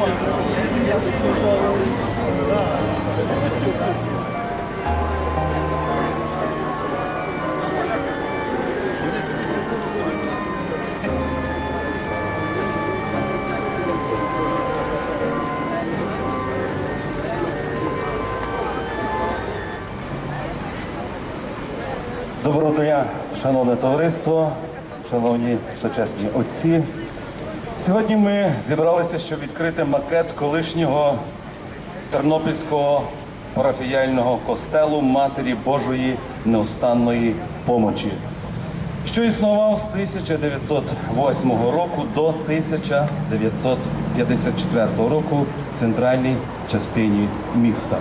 Доброго дня, шановне товариство, шановні сучасні отці. Сьогодні ми зібралися, щоб відкрити макет колишнього тернопільського парафіяльного костелу Матері Божої неустанної помочі, що існував з 1908 року до 1954 року в центральній частині міста.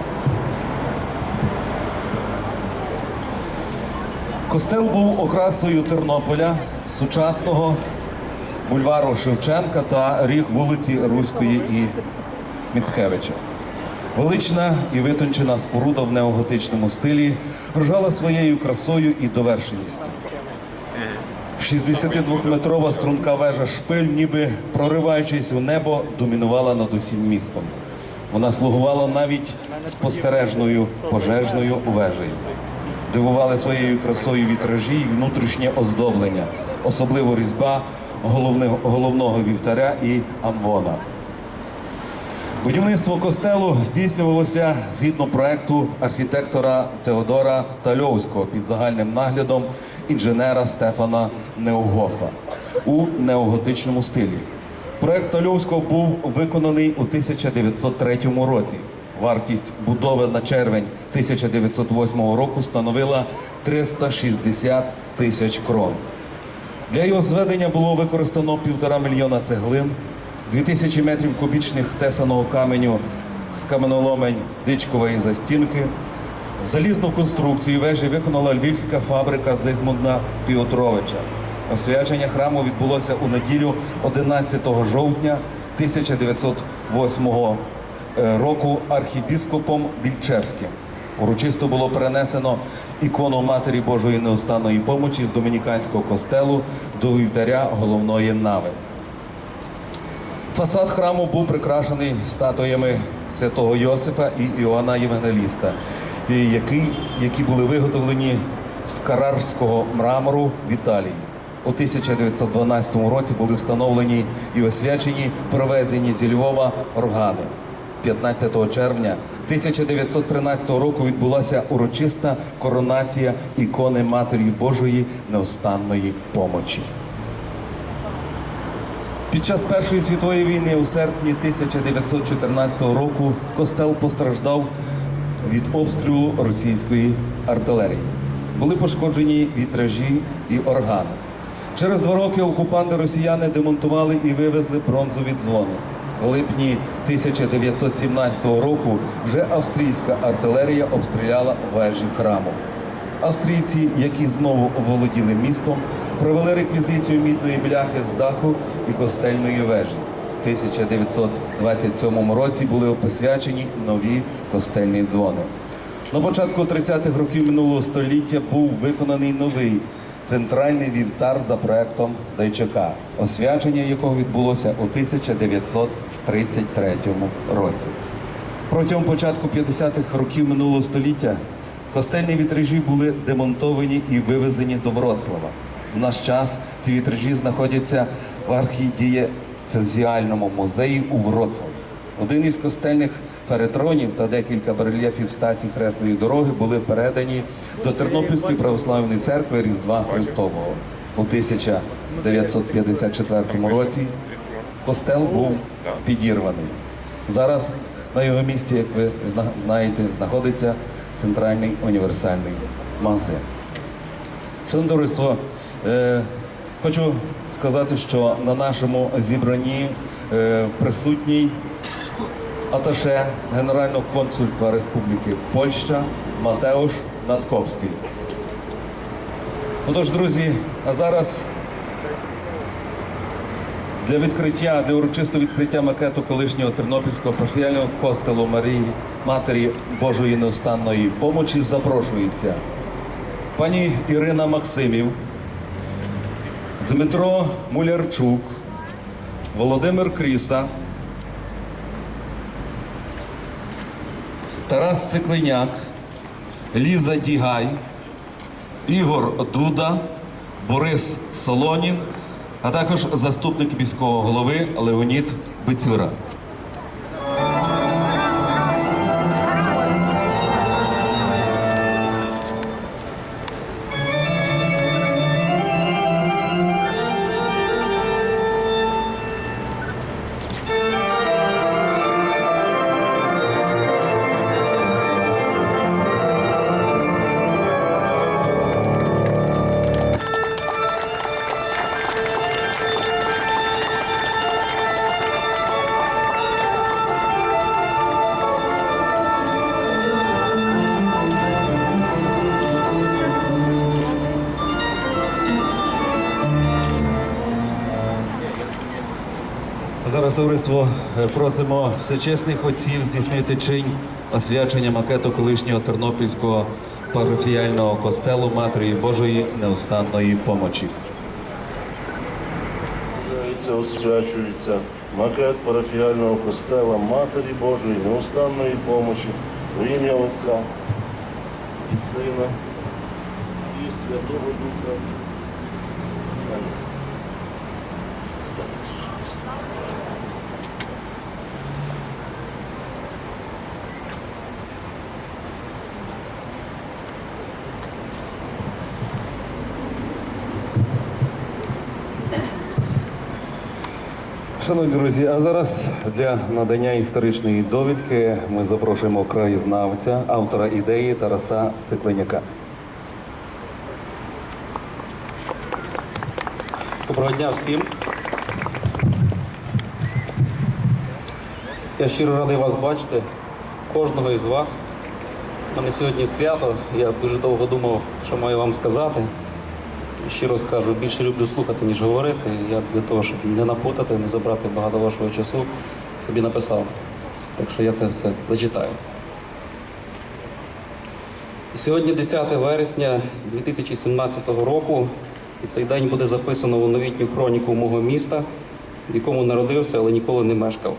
Костел був окрасою Тернополя, сучасного бульвару Шевченка та ріг вулиці Руської і Міцкевича. Велична і витончена споруда в неоготичному стилі вражала своєю красою і довершеністю. 62-метрова струнка вежа шпиль, ніби прориваючись у небо, домінувала над усім містом. Вона слугувала навіть спостережною пожежною вежею. Дивували своєю красою вітражі і внутрішнє оздоблення, особливо різьба головне- головного вівтаря і амвона. Будівництво костелу здійснювалося згідно проекту архітектора Теодора Тальовського під загальним наглядом інженера Стефана Неогофа у неоготичному стилі. Проект Тальовського був виконаний у 1903 році. Вартість будови на червень 1908 року становила 360 тисяч крон. Для його зведення було використано півтора мільйона цеглин, 2000 метрів кубічних тесаного каменю з каменоломень Дичкової застінки. Залізну конструкцію вежі виконала львівська фабрика Зигмунда Піотровича. Освячення храму відбулося у неділю 11 жовтня 1908 е, року архібіскопом Більчевським. Урочисто було перенесено ікону Матері Божої неустанної помочі з домініканського костелу до вівтаря головної нави. Фасад храму був прикрашений статуями святого Йосифа і Іоанна Євангеліста, які, які були виготовлені з карарського мрамору в Італії. У 1912 році були встановлені і освячені провезені зі Львова органи. 15 червня 1913 року відбулася урочиста коронація ікони Матері Божої неустанної помочі. Під час Першої світової війни у серпні 1914 року костел постраждав від обстрілу російської артилерії. Були пошкоджені вітражі і органи. Через два роки окупанти росіяни демонтували і вивезли бронзові дзвони. В липні 1917 року вже австрійська артилерія обстріляла вежі храму. Австрійці, які знову оволоділи містом, провели реквізицію мідної бляхи з даху і костельної вежі. В 1927 році були посвячені нові костельні дзвони. На початку 30-х років минулого століття був виконаний новий центральний вівтар за проектом Дайчака, освячення якого відбулося у 1933 році. Протягом початку 50-х років минулого століття костельні вітражі були демонтовані і вивезені до Вроцлава. В наш час ці вітражі знаходяться в архідієцезіальному музеї у Вроцлаві. Один із костельних феретронів та декілька барельєфів стацій Хресної дороги були передані до Тернопільської православної церкви Різдва Христового. У 1954 році костел був підірваний. Зараз на його місці, як ви знаєте, знаходиться центральний універсальний магазин. Шановне товариство, е, хочу сказати, що на нашому зібранні е, присутній аташе Генерального консульства Республіки Польща Матеуш Надковський. Отож, друзі, а зараз для відкриття, для урочистого відкриття макету колишнього тернопільського парафіяльного костелу Марії Матері Божої неустанної помочі запрошується пані Ірина Максимів, Дмитро Мулярчук, Володимир Кріса, Тарас Циклиняк, Ліза Дігай, Ігор Дуда, Борис Солонін, а також заступник міського голови Леонід Бицюра. Товариство е, просимо всечесних отців здійснити чин освячення макету колишнього тернопільського парафіяльного костелу Матері Божої неустанної помочі. Освячується, макет парафіального костела Матері Божої неустанної помочі в ім'я Отця і Сина і Святого Духа. Шановні друзі, а зараз для надання історичної довідки ми запрошуємо краєзнавця, автора ідеї Тараса Циклиняка. Доброго дня всім. Я щиро радий вас бачити, кожного із вас. У мене сьогодні свято. Я дуже довго думав, що маю вам сказати. Щиро скажу, більше люблю слухати, ніж говорити. Я для того, щоб не напутати, не забрати багато вашого часу, собі написав. Так що я це все зачитаю. Сьогодні 10 вересня 2017 року, і цей день буде записано у новітню хроніку мого міста, в якому народився, але ніколи не мешкав.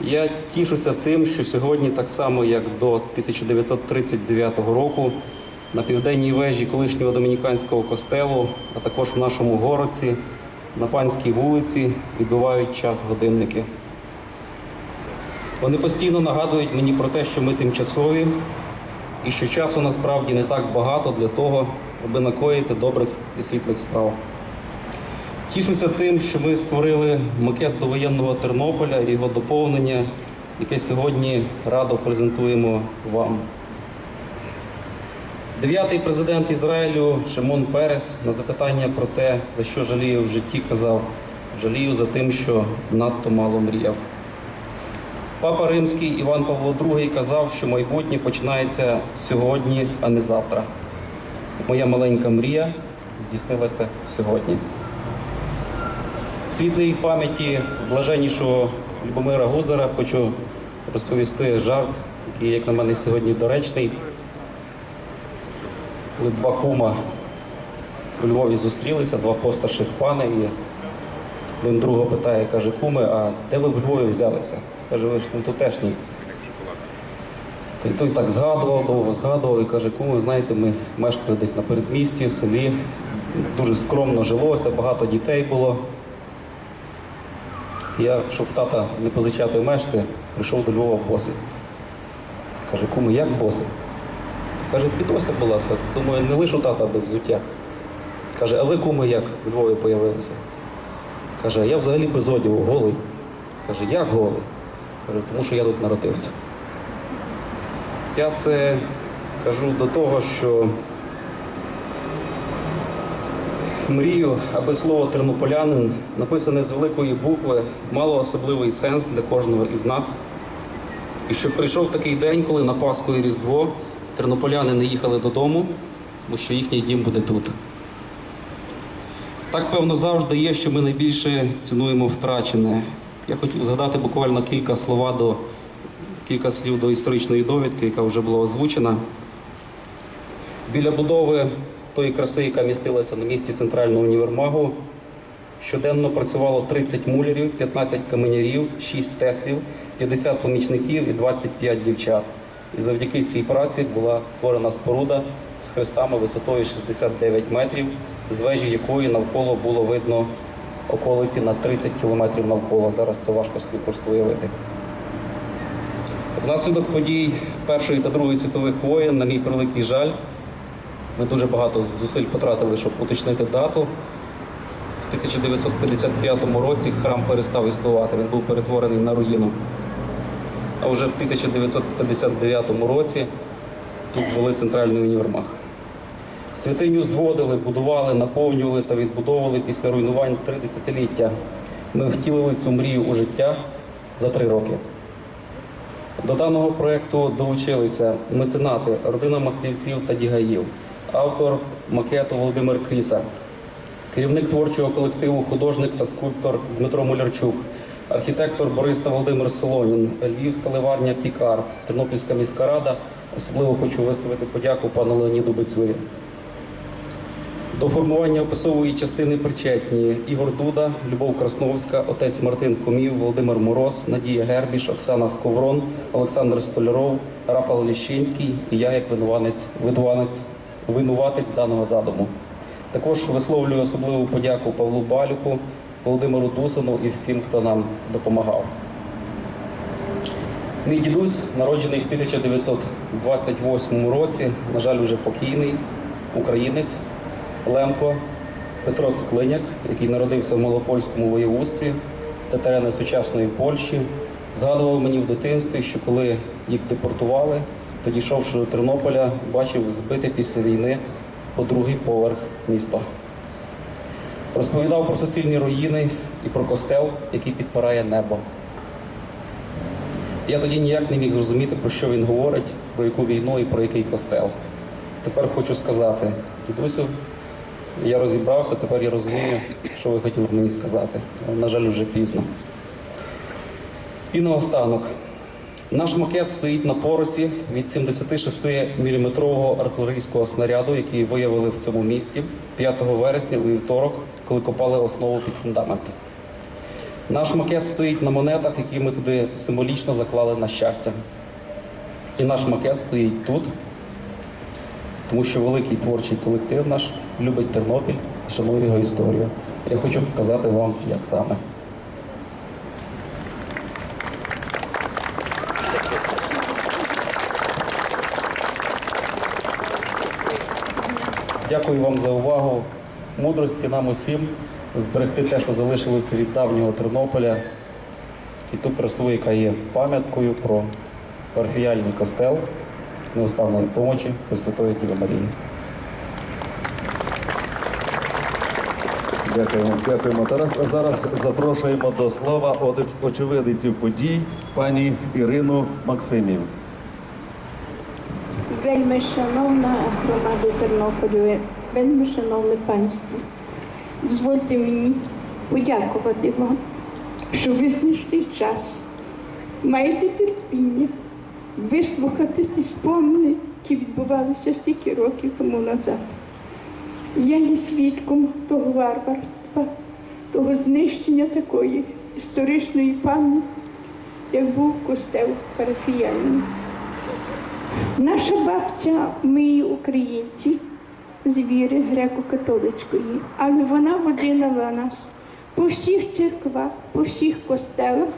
Я тішуся тим, що сьогодні, так само як до 1939 року, на південній вежі колишнього домініканського костелу, а також в нашому городці, на панській вулиці відбувають час годинники. Вони постійно нагадують мені про те, що ми тимчасові, і що часу насправді не так багато для того, аби накоїти добрих і світлих справ. Тішуся тим, що ми створили макет довоєнного Тернополя і його доповнення, яке сьогодні радо презентуємо вам. Дев'ятий президент Ізраїлю Шимон Перес на запитання про те, за що жалію в житті, казав: жалію за тим, що надто мало мріяв. Папа Римський Іван Павло II казав, що майбутнє починається сьогодні, а не завтра. Моя маленька мрія здійснилася сьогодні. Світлій пам'яті блаженнішого Любомира Гузара хочу розповісти жарт, який, як на мене, сьогодні доречний. Коли два кума у Львові зустрілися, два постарших пани, і один другого питає, каже, куми, а де ви в Львові взялися? Каже, ви ж не тутешній. Та й той так згадував, довго згадував і каже, куми, знаєте, ми мешкали десь на передмісті, в селі, дуже скромно жилося, багато дітей було. Я, щоб тата не позичати мешти, прийшов до Львова босий. Каже, куми, як босий? Каже, підося була, думаю, не лишу тата без взуття. Каже, а ви куми як в Львові появилися? Каже, я взагалі без одягу, голий. Каже, як голий? Каже, тому що я тут народився. Я це кажу до того, що мрію, аби слово тернополянин, написане з великої букви, мало особливий сенс для кожного із нас. І щоб прийшов такий день, коли на Пасху і Різдво тернополяни не їхали додому, тому що їхній дім буде тут. Так, певно, завжди є, що ми найбільше цінуємо втрачене. Я хотів згадати буквально кілька слова до кілька слів до історичної довідки, яка вже була озвучена. Біля будови тої краси, яка містилася на місці центрального універмагу, щоденно працювало 30 мулярів, 15 каменярів, 6 теслів, 50 помічників і 25 дівчат. І завдяки цій праці була створена споруда з хрестами висотою 69 метрів, з вежі якої навколо було видно околиці на 30 кілометрів навколо. Зараз це важко собі просто уявити. Внаслідок подій Першої та Другої світових воєн, на мій превеликий жаль, ми дуже багато зусиль потратили, щоб уточнити дату. В 1955 році храм перестав існувати, він був перетворений на руїну. А вже в 1959 році тут звели центральний універмаг. Святиню зводили, будували, наповнювали та відбудовували після руйнувань три десятиліття. Ми втілили цю мрію у життя за три роки. До даного проєкту долучилися меценати, родина маслівців та дігаїв, автор макету Володимир Киса, керівник творчого колективу, художник та скульптор Дмитро Мулярчук, архітектор Борис та Володимир Солонін, Львівська ливарня Пікард, Тернопільська міська рада. Особливо хочу висловити подяку пану Леоніду Бецюрі. До формування описової частини причетні Ігор Дуда, Любов Красновська, отець Мартин Комів, Володимир Мороз, Надія Гербіш, Оксана Сковрон, Олександр Столяров, Рафал Ліщинський і я як винуванець, винуванець, винуватець даного задуму. Також висловлюю особливу подяку Павлу Балюку, Володимиру Дусину і всім, хто нам допомагав. Мій дідусь, народжений в 1928 році, на жаль, вже покійний, українець Лемко Петро Цклиняк, який народився в Малопольському воєводстві, це терени сучасної Польщі, згадував мені в дитинстві, що коли їх депортували, то дійшовши до Тернополя, бачив збите після війни по другий поверх міста. Розповідав про суцільні руїни і про костел, який підпирає небо. Я тоді ніяк не міг зрозуміти, про що він говорить, про яку війну і про який костел. Тепер хочу сказати, дідусю, я розібрався, тепер я розумію, що ви хотіли мені сказати. На жаль, вже пізно. І наостанок. Наш макет стоїть на поросі від 76-мм артилерійського снаряду, який виявили в цьому місті 5 вересня у вівторок, коли копали основу під фундамент. Наш макет стоїть на монетах, які ми туди символічно заклали на щастя. І наш макет стоїть тут, тому що великий творчий колектив наш любить Тернопіль і шанує його історію. Я хочу показати вам, як саме. Дякую вам за увагу. Мудрості нам усім зберегти те, що залишилося від давнього Тернополя, і ту красу, яка є пам'яткою про парафіяльний костел неуставної помочі Пресвятої Діви Марії. Дякуємо, дякуємо. Тарас, а зараз запрошуємо до слова очевидиців подій пані Ірину Максимів. Вельми шановна громада Тернополя, вельми шановне панство, дозвольте мені подякувати вам, що ви знайшли час, маєте терпіння вислухати ті спомини, які відбувалися стільки років тому назад. Я є свідком того варварства, того знищення такої історичної пам'яті, як був костел парафіяльний. Наша бабця, ми її українці з віри греко-католицької, але вона водила нас по всіх церквах, по всіх костелах,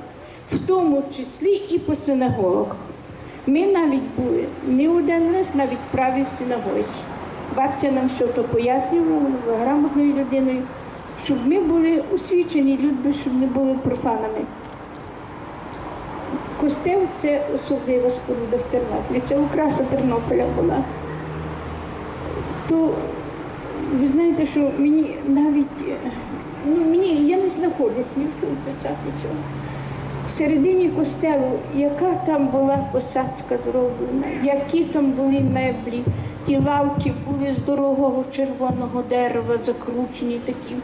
в тому числі і по синагогах. Ми навіть були не один раз навіть праві в синагозі. Бабця нам що то пояснювала, була грамотною людиною, щоб ми були освічені люди, щоб не були профанами. Костел це особлива споруда в Тернополі, це украса Тернополя була. То ви знаєте, що мені навіть ну, мені я не знаходжу нічого писати цього. Всередині костелу, яка там була посадка зроблена, які там були меблі, ті лавки були з дорогого червоного дерева, закручені такі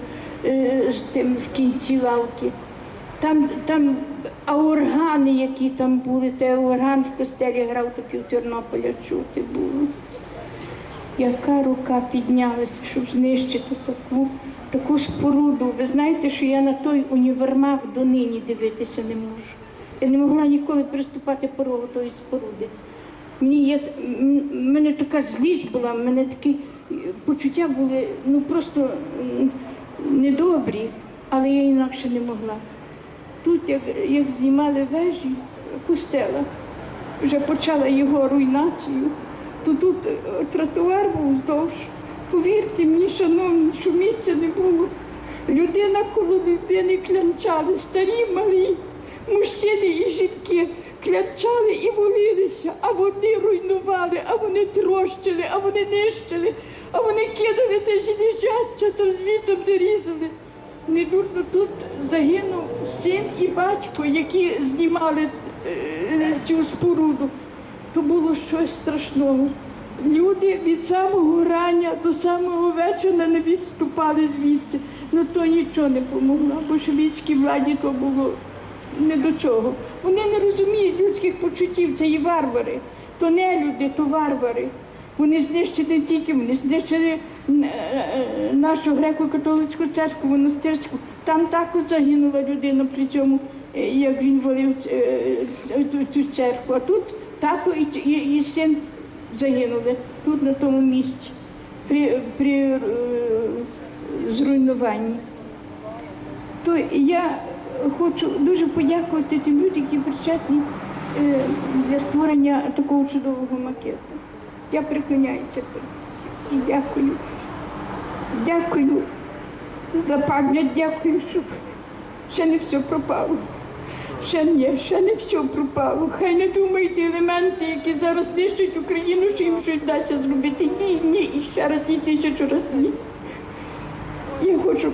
е, з тим в кінці лавки. Там, там а органи, які там були, те орган в костелі грав, то пів Тернополя чути було. Яка рука піднялася, щоб знищити таку, таку споруду. Ви знаєте, що я на той універмаг донині дивитися не можу. Я не могла ніколи приступати порогу тої споруди. Мені м- мене така злість була, в мене такі е, почуття були ну просто недобрі, але я інакше не могла. Тут, як, як знімали вежі костела, вже почала його руйнацію, то тут е, тротуар був вздовж. Повірте мені, шановні, що місця не було. Людина коло людини клянчали, старі, малі, мужчини і жінки клянчали і молилися, а вони руйнували, а вони трощили, а вони нищили, а вони кидали те железяча, то звітом не різали. Недурно тут загинув син і батько, які знімали е, цю споруду. То було щось страшного. Люди від самого рання до самого вечора не відступали звідси. Ну то нічого не помогло. Большевицькій владі то було не до чого. Вони не розуміють людських почуттів, це і варвари. То не люди, то варвари. Вони знищили тільки, вони знищили нашу греко-католицьку церкву, монастирську. Там також загинула людина при цьому, е, як він волив е, цю церкву. А тут тато і, і, і син загинули тут на тому місці при, при е, зруйнуванні. То я хочу дуже подякувати тим людям, які причетні е, для створення такого чудового макету. Я приклоняюся і дякую. Дякую за пам'ять, дякую, що ще не все пропало. Ще ні, ще не все пропало. Хай не думають елементи, які зараз нищать Україну, що їм щось вдасться зробити. Ні, ні, і ще раз, ні, тисячу раз ні. Я хочу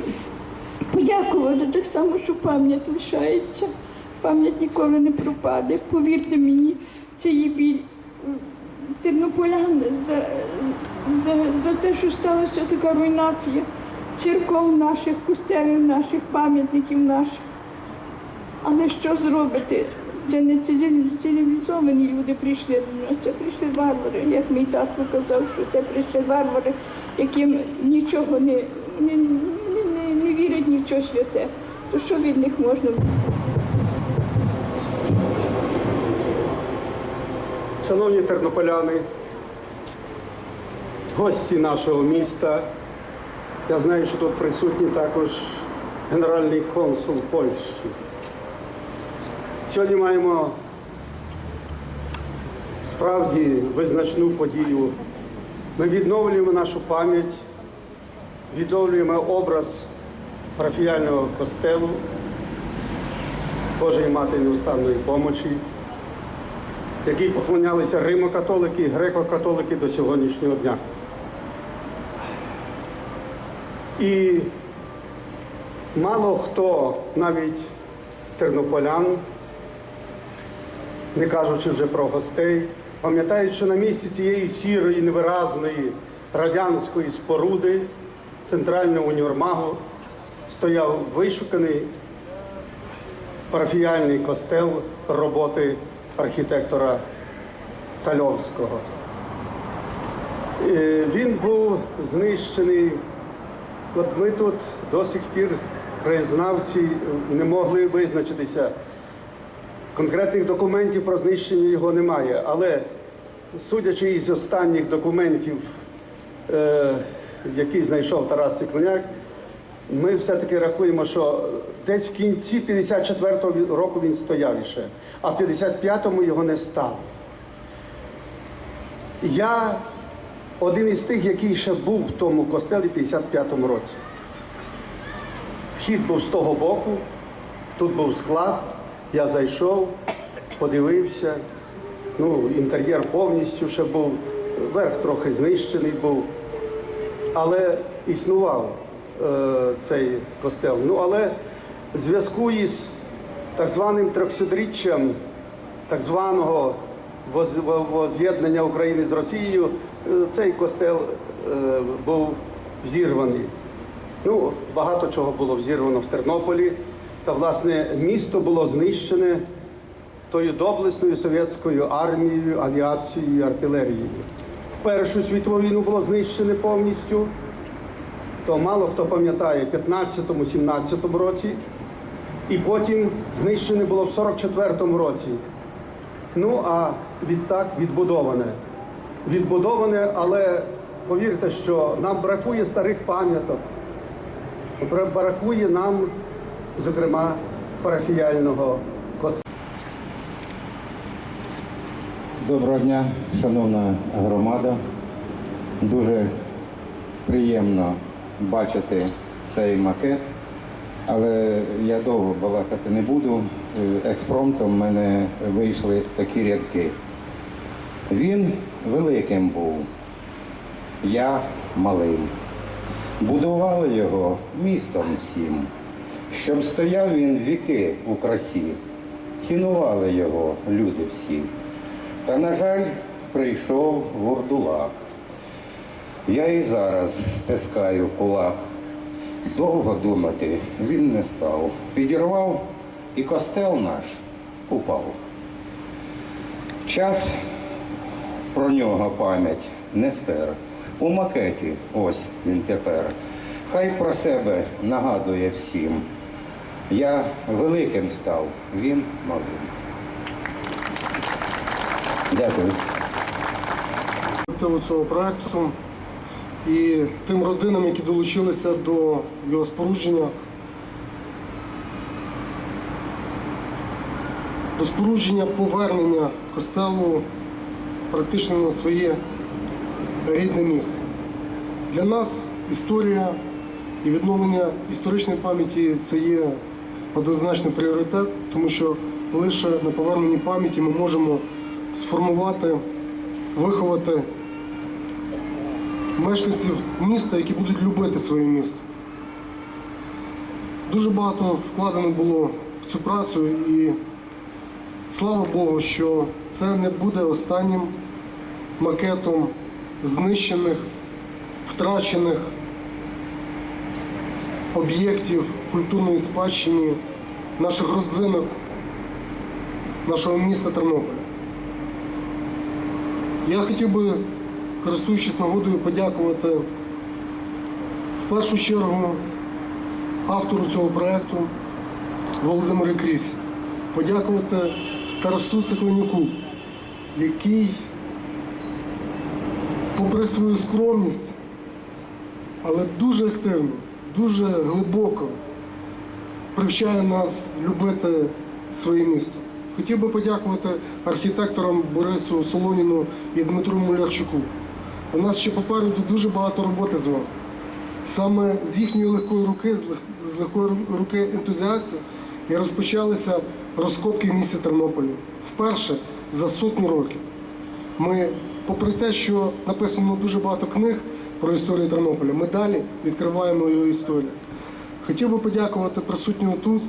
подякувати так само, що пам'ять лишається. Пам'ять ніколи не пропаде. Повірте мені, це є біль тернополян за, за, за те, що сталася така руйнація церков наших, костелів наших, пам'ятників наших. Але що зробити? Це не цивілізовані люди прийшли до нас, це прийшли варвари. Як мій татко казав, що це прийшли варвари, яким нічого не, не, не, не, вірять нічого святе. То що від них можна? Шановні тернополяни, гості нашого міста, я знаю, що тут присутній також генеральний консул Польщі. Сьогодні маємо справді визначну подію. Ми відновлюємо нашу пам'ять, відновлюємо образ парафіяльного костелу Божої Матері Неустанної помочі якій поклонялися римо-католики і греко-католики до сьогоднішнього дня. І мало хто, навіть тернополян, не кажучи вже про гостей, пам'ятають, що на місці цієї сірої, невиразної радянської споруди центрального універмагу стояв вишуканий парафіяльний костел роботи архітектора Тальовського. Е, Він був знищений. От ми тут до сих пір, краєзнавці, не могли визначитися. Конкретних документів про знищення його немає, але судячи із останніх документів, е, які знайшов Тарас Цикленяк, ми все-таки рахуємо, що десь в кінці 54-го року він стояв іще, а в 55-му його не стало. Я один із тих, який ще був в тому костелі в 55-му році. Вхід був з того боку, тут був склад, я зайшов, подивився. Ну, інтер'єр повністю ще був, верх трохи знищений був, але існував е, цей костел. Ну, але зв'язку із так званим трьохсотріччям так званого воз'єднання України з Росією, е, цей костел е, був зірваний. Ну, багато чого було взірвано в Тернополі. Та, власне, місто було знищене тою доблесною совєтською армією, авіацією і артилерією. Першу світову війну було знищене повністю. То мало хто пам'ятає, в 15-17 році. І потім знищене було в 44-му році. Ну, а відтак відбудоване. Відбудоване, але повірте, що нам бракує старих пам'яток. Бра- Бракує нам, зокрема, парафіяльного костелу. Доброго дня, шановна громада. Дуже приємно бачити цей макет, але я довго балакати не буду. Е, Експромтом в мене вийшли такі рядки. Він великим був, я малим. Будували його містом всім, щоб стояв він віки у красі, цінували його люди всі. Та, на жаль, прийшов вурдулак. Я і зараз стискаю кулак. Довго думати він не став. Підірвав і костел наш упав. Час про нього пам'ять не стер. У макеті ось він тепер. Хай про себе нагадує всім. Я великим став, він малим. Дякую. Цього проекту і тим родинам, які долучилися до його спорудження. До спорудження повернення костелу практично на своє рідне місце. Для нас історія і відновлення історичної пам'яті це є однозначний пріоритет, тому що лише на поверненні пам'яті ми можемо сформувати, виховати мешканців міста, які будуть любити своє місто. Дуже багато вкладено було в цю працю і слава Богу, що це не буде останнім макетом знищених, втрачених об'єктів культурної спадщини наших родзинок, нашого міста Тернополя. Я хотів би, користуючись нагодою, подякувати в першу чергу автору цього проєкту Володимиру Кріс, подякувати Тарасу Цикленюку, який, попри свою скромність, але дуже активно, дуже глибоко привчає нас любити своє місто. Хотів би подякувати архітекторам Борису Солоніну і Дмитру Мулярчуку. У нас ще попереду дуже багато роботи з вами. Саме з їхньої легкої руки, з легкої руки ентузіастів, і розпочалися розкопки в місті Тернополі. Вперше за сотню років. Ми, попри те, що написано дуже багато книг про історію Тернополя, ми далі відкриваємо його історію. Хотів би подякувати присутнього тут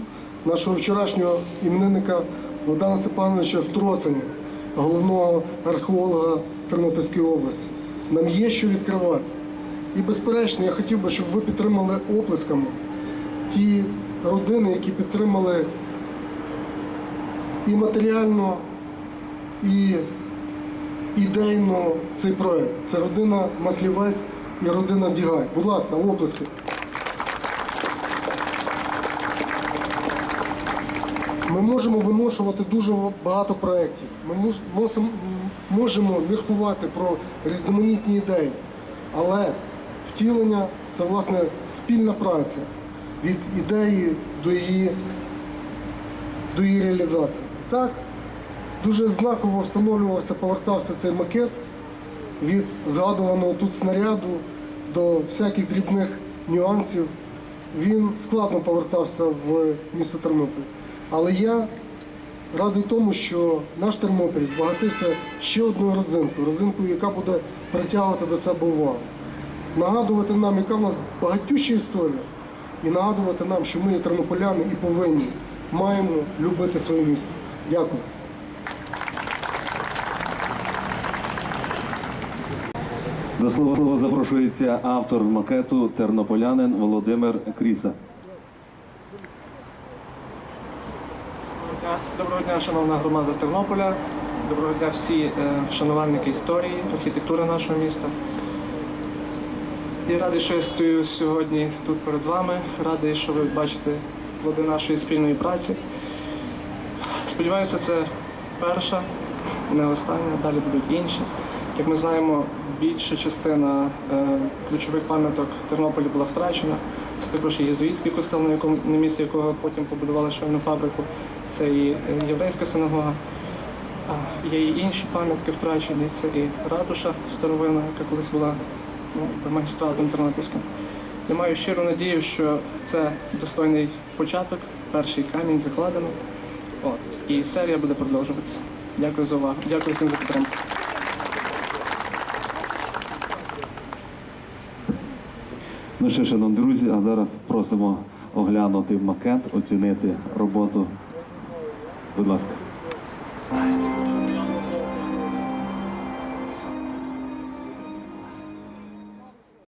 нашого вчорашнього іменинника Богдана Степановича Строцаня, головного археолога Тернопільської області. Нам є що відкривати. І безперечно, я хотів би, щоб ви підтримали оплесками ті родини, які підтримали і матеріально, і ідейно цей проект. Це родина Маслівець і родина Дігай. Будь ласка, оплески. Ми можемо виношувати дуже багато проєктів. Ми можемо міркувати про різноманітні ідеї. Але втілення це власне спільна праця від ідеї до її, до її реалізації. Так, дуже знаково встановлювався, повертався цей макет від згадуваного тут снаряду до всяких дрібних нюансів. Він складно повертався в місто Тернопіль. Але я радий тому, що наш Тернопіль збагатився ще одною родзинкою, родзинкою, яка буде притягувати до себе увагу. Нагадувати нам, яка в нас багатюща історія, і нагадувати нам, що ми є тернополяни і повинні маємо любити своє місто. Дякую. До слова запрошується автор макету тернополянин Володимир Кріса. дня. Доброго дня, шановна громада Тернополя. Доброго дня всі е, шанувальники історії, архітектури нашого міста. Я радий, що я стою сьогодні тут перед вами. Радий, що ви бачите плоди нашої спільної праці. Сподіваюся, це перша, не остання, далі будуть інші. Як ми знаємо, більша частина е, ключових пам'яток Тернополя була втрачена. Це також єзуїтський костел, на якому на місці якого потім побудували швейну фабрику. Це і єврейська синагога. Є і інші пам'ятки втрачені. Це і ратуша старовина, яка колись була ну, магістратом тернопільським. Я маю щиру надію, що це достойний початок, перший камінь закладено. От, і серія буде продовжуватися. Дякую за увагу. Дякую всім за підтримку. Ну що, шановні друзі, а зараз просимо оглянути макет, оцінити роботу. Будь ласка.